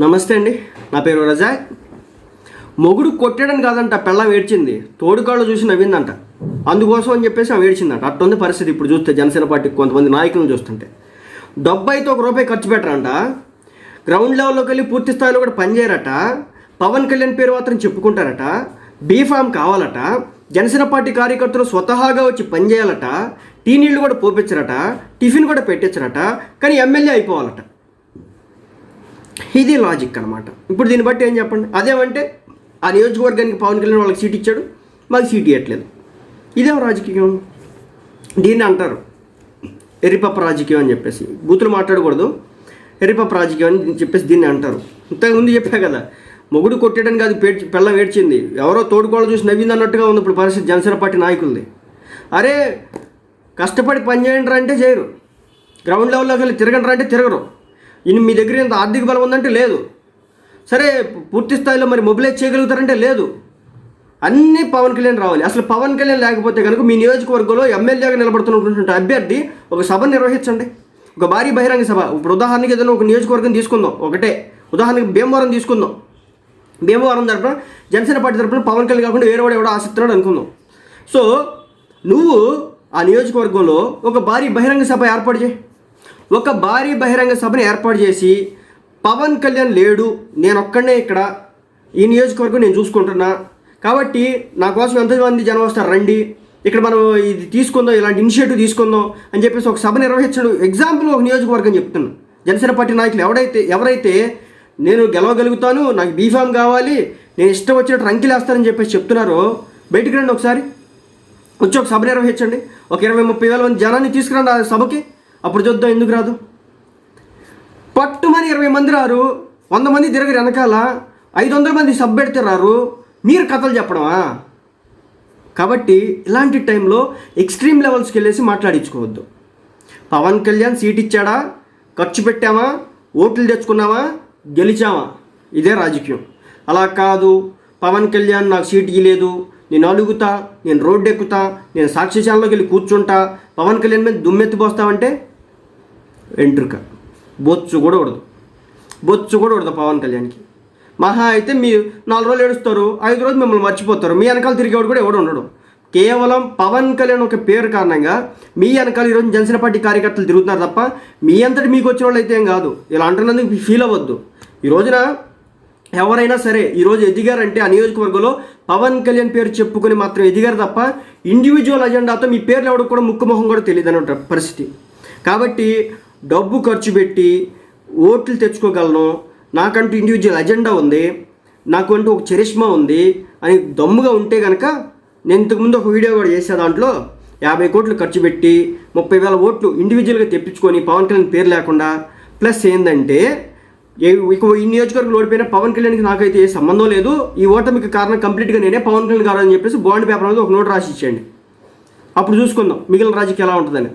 నమస్తే అండి. నా పేరు రజాక్ మొగుడు కొట్టడం కాదంట పెళ్ళం ఏడ్చింది. తోడుకాళ్ళు చూసి నవ్విందంట. అందుకోసం అని చెప్పేసి ఆమె ఏడ్చిందంట. అట్టుంది పరిస్థితి. ఇప్పుడు చూస్తే జనసేన పార్టీ కొంతమంది నాయకులను చూస్తుంటే. డబ్బు అయితే ఒక రూపాయి ఖర్చు పెట్టరంట. గ్రౌండ్ లెవెల్లోకి వెళ్ళి పూర్తి స్థాయిలో కూడా పనిచేయరట పవన్ కళ్యాణ్ పేరు మాత్రం చెప్పుకుంటారట. బీఫామ్ కావాలట. జనసేన పార్టీ కార్యకర్తలు స్వతహాగా వచ్చి పనిచేయాలట టీ నీళ్ళు కూడా పోపించరట టిఫిన్ కూడా పెట్టించరట. కానీ ఎమ్మెల్యే అయిపోవాలట. ఇది లాజిక్ అనమాట ఇప్పుడు దీన్ని బట్టి ఏం చెప్పండి? అదేమంటే ఆ నియోజకవర్గానికి పవన్ కళ్యాణ్ వాళ్ళకి సీట్ ఇచ్చాడు మాకు సీట్ ఇవ్వట్లేదు ఇదేం రాజకీయం? దీన్ని అంటారు. ఎర్రిపప్ప రాజకీయం అని చెప్పేసి. బూతులు మాట్లాడకూడదు. ఎర్రిపప్ప రాజకీయం అని చెప్పేసి దీన్ని అంటారు. ఇంతకుముందు చెప్పా కదా మొగుడు కొట్టేయడానికి అది పేడ్చి పెళ్ళం ఏడ్చింది. ఎవరో తోడుకోళ్ళు చూసి నవ్వింది అన్నట్టుగా ఉంది ఇప్పుడు పరిస్థితి జనసేన పార్టీ నాయకులది. అరే కష్టపడి పని చేయండి అంటే చేయరు. గ్రౌండ్ లెవెల్లోకి వెళ్ళి తిరగండి అంటే తిరగరు. ఇన్ని మీ దగ్గర ఇంత ఆర్థిక బలం ఉందంటే లేదు. సరే పూర్తి స్థాయిలో మరి మొబిలైజ్ చేయగలుగుతారంటే లేదు. అన్నీ పవన్ కళ్యాణ్ రావాలి. అసలు పవన్ కళ్యాణ్ లేకపోతే కనుక మీ నియోజకవర్గంలో ఎమ్మెల్యేగా నిలబడుతున్నటువంటి అభ్యర్థి ఒక సభ నిర్వహించండి. ఒక భారీ బహిరంగ సభ. ఇప్పుడు ఉదాహరణకి ఏదైనా ఒక నియోజకవర్గం తీసుకుందాం. ఒకటే. ఉదాహరణకి భీమవరం తీసుకుందాం. భీమవరం తరపున జనసేన పార్టీ తరపున పవన్ కళ్యాణ్ కాకుండా వేరే వాడు ఎవడో ఆసక్తున్నాడు అనుకుందాం. సో నువ్వు ఆ నియోజకవర్గంలో ఒక భారీ బహిరంగ సభ ఏర్పాటు చేయి. ఒక భారీ బహిరంగ సభను ఏర్పాటు చేసి పవన్ కళ్యాణ్ లేడు నేను ఒక్కడనే ఇక్కడ. ఈ నియోజకవర్గం నేను చూసుకుంటున్నా. కాబట్టి నా కోసం ఎంతమంది జనం వస్తారు రండి. ఇక్కడ మనం ఇది తీసుకుందాం ఇలాంటి ఇనిషియేటివ్ తీసుకుందాం అని చెప్పేసి ఒక సభ నిర్వహించడం. ఎగ్జాంపుల్ ఒక నియోజకవర్గం చెప్తున్నాను జనసేన పార్టీ నాయకులు ఎవడైతే ఎవరైతే నేను గెలవగలుగుతాను నాకు బీఫామ్ కావాలి నేను ఇష్టం వచ్చినట్టు రంకిలేస్తానని చెప్పేసి చెప్తున్నారో బయటికి రండి ఒకసారి. వచ్చి ఒక సభ నిర్వహించండి. ఒక ఇరవై ముప్పై వేల మంది జనాన్ని తీసుకురండి ఆ సభకి. అప్పుడు చూద్దాం ఎందుకు రాదు? పట్టుమని ఇరవై మంది రారు వంద మంది తిరగ వెనకాల ఐదు వందల మంది సబ్ పెడితే రారు మీరు కథలు చెప్పడమా? కాబట్టి ఇలాంటి టైంలో ఎక్స్ట్రీమ్ లెవెల్స్కి వెళ్ళేసి మాట్లాడించుకోవద్దు. పవన్ కళ్యాణ్ సీట్ ఇచ్చాడా? ఖర్చు పెట్టామా? ఓట్లు తెచ్చుకున్నామా? గెలిచామా? ఇదే రాజకీయం. అలా కాదు. పవన్ కళ్యాణ్ నాకు సీట్ ఇవ్వలేదు నేను అలుగుతా నేను రోడ్డు ఎక్కుతా నేను సాక్షి ఛానల్లోకి వెళ్ళి కూర్చుంటా. పవన్ కళ్యాణ్ మీద దుమ్మెత్తిపోస్తావంటే వెంట్రుక బొచ్చు కూడా ఉడదు. బొచ్చు కూడా ఉడదు పవన్ కళ్యాణ్కి. మహా అయితే మీరు నాలుగు రోజులు ఏడుస్తారు ఐదు రోజులు మిమ్మల్ని మర్చిపోతారు. మీ వెనకాల తిరిగేవాడు కూడా ఎవడు ఉండడు. కేవలం పవన్ కళ్యాణ్ ఒక పేరు కారణంగా మీ వెనకాల ఈరోజు జనసేన పార్టీ కార్యకర్తలు తిరుగుతున్నారు తప్ప మీ అంతటి మీకు వచ్చిన వాళ్ళు అయితే ఏం కాదు. ఇలా అంటున్నందుకు ఫీల్ అవ్వద్దు. ఈ రోజున ఎవరైనా సరే ఈరోజు ఎదిగారంటే ఆ నియోజకవర్గంలో పవన్ కళ్యాణ్ పేరు చెప్పుకొని మాత్రం ఎదిగారు తప్ప ఇండివిజువల్ అజెండాతో మీ పేర్లు ఎవరికి కూడా ముక్కు మొహం కూడా తెలియదు అనే పరిస్థితి. కాబట్టి డబ్బు ఖర్చు పెట్టి ఓట్లు తెచ్చుకోగలను. నాకంటూ ఇండివిజువల్ అజెండా ఉంది. నాకు అంటూ ఒక చరిష్మా ఉంది అని దమ్ముగా ఉంటే కనుక నేను ఇంతకుముందు ఒక వీడియో కూడా చేసే దాంట్లో. యాభై కోట్లు ఖర్చు పెట్టి ముప్పై వేల ఓట్లు ఇండివిజువల్గా తెప్పించుకొని పవన్ కళ్యాణ్ పేరు లేకుండా. ప్లస్ ఏంటంటే ఇక ఈ నియోజకవర్గంలో ఓడిపోయిన పవన్ కళ్యాణ్కి నాకైతే ఏ సంబంధం లేదు. ఈ ఓటమికి కారణం కంప్లీట్గా నేనే పవన్ కళ్యాణ్ గారు అని చెప్పేసి బాండ్ పేపర్ అనేది ఒక నోట్ రాసి ఇచ్చేయండి. అప్పుడు చూసుకుందాం మిగిలిన రాజకీయం ఎలా ఉంటుందని.